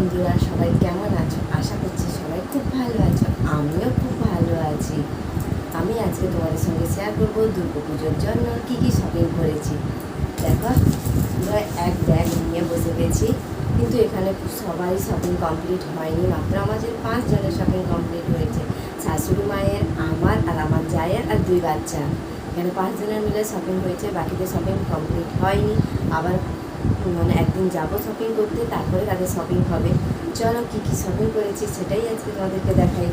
বন্ধুরা, সবাই কেমন আছো? আশা করছি সবাই খুব ভালো আছো, আমিও খুব ভালো আছি। আমি আজকে তোমাদের সঙ্গে শেয়ার করব দুর্গা পুজোর জন্য কী কী শপিং করেছি। দেখো, আমরা এক ব্যাগ নিয়ে বসে গেছি, কিন্তু এখানে সবাই শপিং কমপ্লিট হয়নি, মাত্র আমাদের পাঁচ জনের শপিং কমপ্লিট হয়েছে। শাশুড়ি মায়ের, আমার আর আমার জায়ের আর দুই বাচ্চা। এখানে পাঁচজনের মিলে শপিং হয়েছে, বাকিদের শপিং কমপ্লিট হয়নি, আবার মানে একদিন যাব শপিং করতে, তারপরে তাদের শপিং হবে। চলো, কী কী শপিং করেছি সেটাই আজকে তোমাদেরকে দেখাই।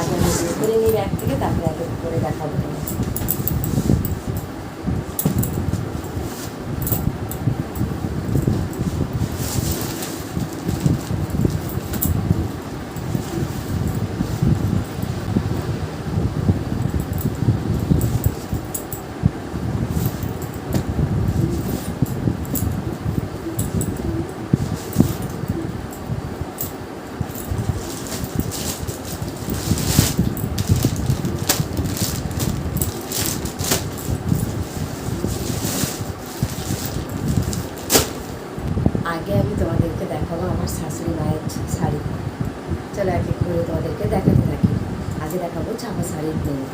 আগে আমি করে নিই ব্যাগ থেকে, তারপরে এক এক করে দেখাবো তোমাদের। আগে আমি তোমাদেরকে দেখাবো আমার শাশুড়ি মায়ের শাড়ি চলো এক এক করে তোমাদেরকে দেখাতে থাকি আগে দেখাবো ছাপা শাড়ির প্রিন্ট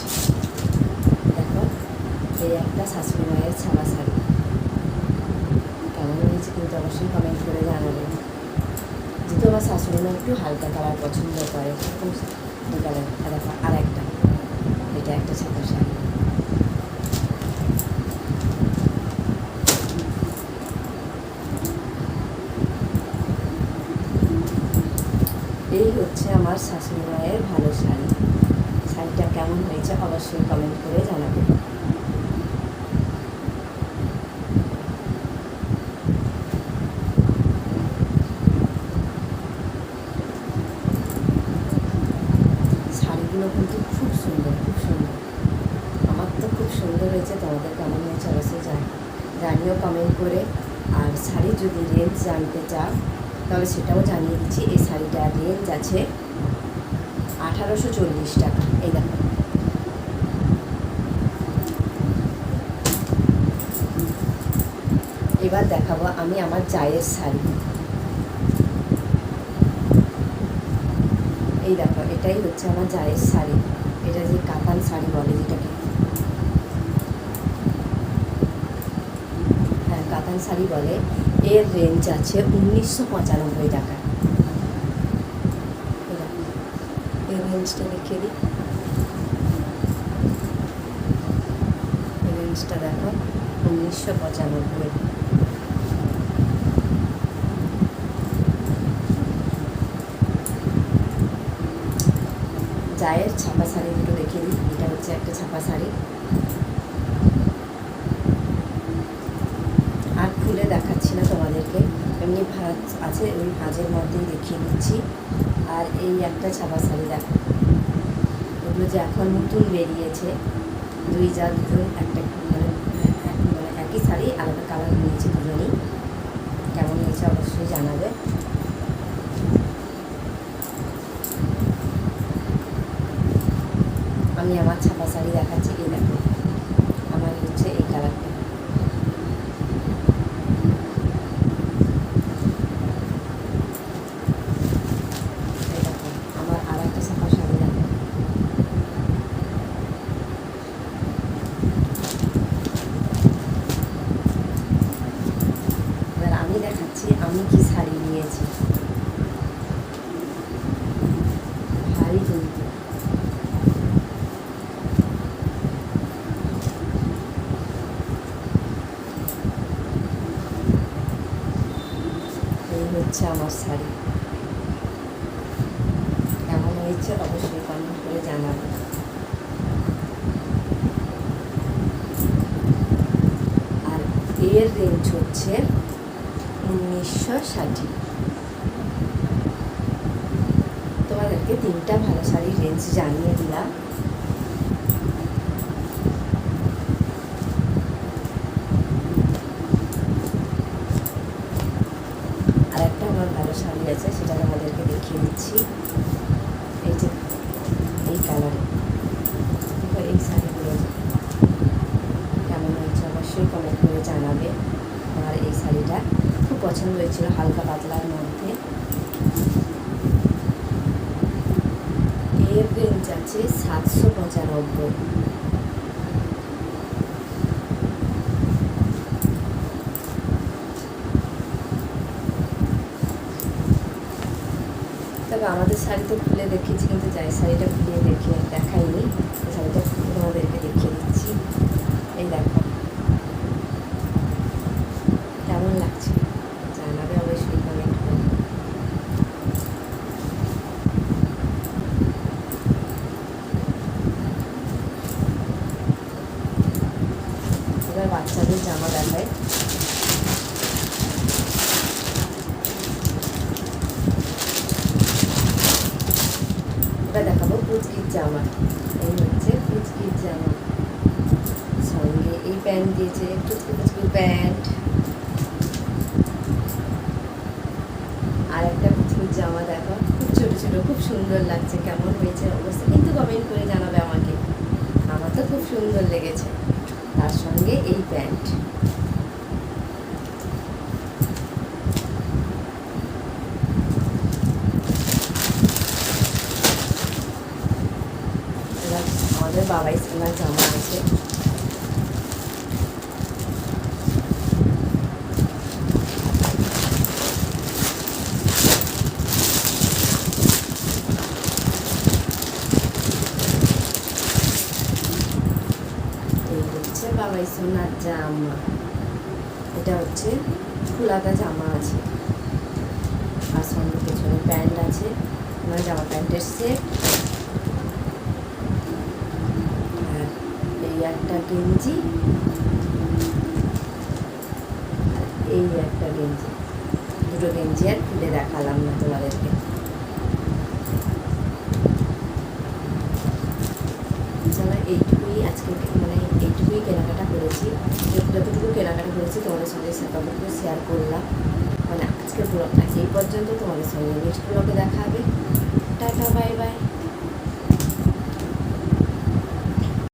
দেখো, এই একটা শাশুড়ি মায়ের ছাপা শাড়ি। কেমন হয়েছে কিন্তু অবশ্যই কমেন্ট করে জানাবে। যেহেতু আমার শাশুড়ি মা একটু হালকা কালার পছন্দ করে এরকম এই কালার। দেখো, আর একটা। এটা একটা ছাপা শাড়ি। এই হচ্ছে আমার শাশুড়ি মায়ের ভালো শাড়ি শাড়িটা কেমন হয়েছে অবশ্যই কমেন্ট করে জানাবেন। শাড়িগুলো কিন্তু খুব সুন্দর খুব সুন্দর। আমার তো খুব সুন্দর হয়েছে তোমাদের কেমন হয়েছে অবশ্যই জান জানিও কমেন্ট করে। আর শাড়ি যদি রেঞ্জ জানতে চাও, তাহলে সেটাও জানিয়ে দিচ্ছি। এই শাড়িটার রেঞ্জ আছে আঠারোশো চল্লিশ টাকা। এই দেখো। এবার দেখাবো আমি আমার চায়ের শাড়ি এই দেখো, এটাই হচ্ছে আমার জায়ের শাড়ি এটা যে কাতান শাড়ি বলে যেটাকে। হ্যাঁ কাতান শাড়ি বলে। এর রেঞ্জ আছে উনিশশো পঁচানব্বই টাকা। এই রেঞ্জটা দেখিয়ে দিই। এই রেঞ্জটা দেখো, উনিশশো পঁচানব্বই। জায়ের ছাপা শাড়ি দুটো দেখিয়ে দিই। এটা হচ্ছে একটা ছাপা শাড়ি। আর খুলে দেখাচ্ছি না তোমাদেরকে। এমনি ভাঁজ আছে, ওই ভাঁজের মধ্যেই দেখিয়ে দিচ্ছি। আর এই একটা ছাপা শাড়ি দেখো। এগুলো যে এখন নতুন বেরিয়েছে, দুই যা দুজন একটা মানে মানে একই শাড়ি, আলাদা কালার নিয়েছে দুজনেই। কেমন হয়েছে অবশ্যই জানাবে। আমি আমার ছাপা শাড়ি দেখাচ্ছি এই দেখো আমার হচ্ছে এই কালারটা এই দেখো আমার আর একটা ছাপা শাড়ি দেখো এবার আমি দেখাচ্ছি আমি কি শাড়ি নিয়েছি ভারী কিন্তু হচ্ছে আমার শাড়ি। কেমন হয়েছে অবশ্যই কমেন্ট করে জানাবে। আর এর রেঞ্জ হচ্ছে উনিশশো ষাটি। তোমাদেরকে তিনটা ভালো শাড়ির রেঞ্জ জানিয়ে দিলাম আর একটা আমার আছে সেটা আমাদেরকে দেখিয়ে দিচ্ছি। এই যে, এই কালারে এই শাড়িগুলো কেমন হয়েছে অবশ্যই কমেন্ট করে জানাবে। আমার এই শাড়িটা খুব পছন্দ হয়েছিল, হালকা পাতলার মধ্যে। এর রেঞ্জ আছে সাতশো পঁচানব্বই। আমাদের শাড়ি তো খুলে দেখিয়েছি, কিন্তু যাই শাড়িটা খুলে দেখিয়ে দেখাইনি। শাড়িটা তোমাদেরকে দেখিয়ে দিচ্ছি। এই দেখো। কেমন লাগছে? জানাবে অবশ্যই কমেন্ট করে। এবার বাচ্চাদের জামা দেখায় পুচকির জামা। এই হচ্ছে পুচকির জামা। সঙ্গে এই প্যান্ট দিয়েছে একটু পুচকি প্যান্ট আর একটা পুচকির জামা দেখো, খুব ছোট ছোট, খুব সুন্দর লাগছে, কেমন হয়েছে অবস্থা কিন্তু কমেন্ট করে জানাবে আমাকে। আমার তো খুব সুন্দর লেগেছে। তার সঙ্গে এই প্যান্ট এবার আমাদের বাবাই সোনার জামা আছে জামা। এটা হচ্ছে জামা আছে। আর সঙ্গে পেছনে প্যান্ট আছে। ওনার জামা প্যান্টের সেট আর এই একটা গেঞ্জি। এই একটা গেঞ্জি। দুটো গেঞ্জি আর খুলে দেখালাম না তোমাদেরকে। চলো এইটুকুই আজকে মানে এইটুকুই কেনাকাটা করেছি। যতটুকু কেনাকাটা করেছি তোমাদের সঙ্গে সে শেয়ার করলাম। মানে আজকের ব্লগটা এই পর্যন্ত তোমাদের সঙ্গে নেক্সট ব্লগে দেখা হবে। Tata bye bye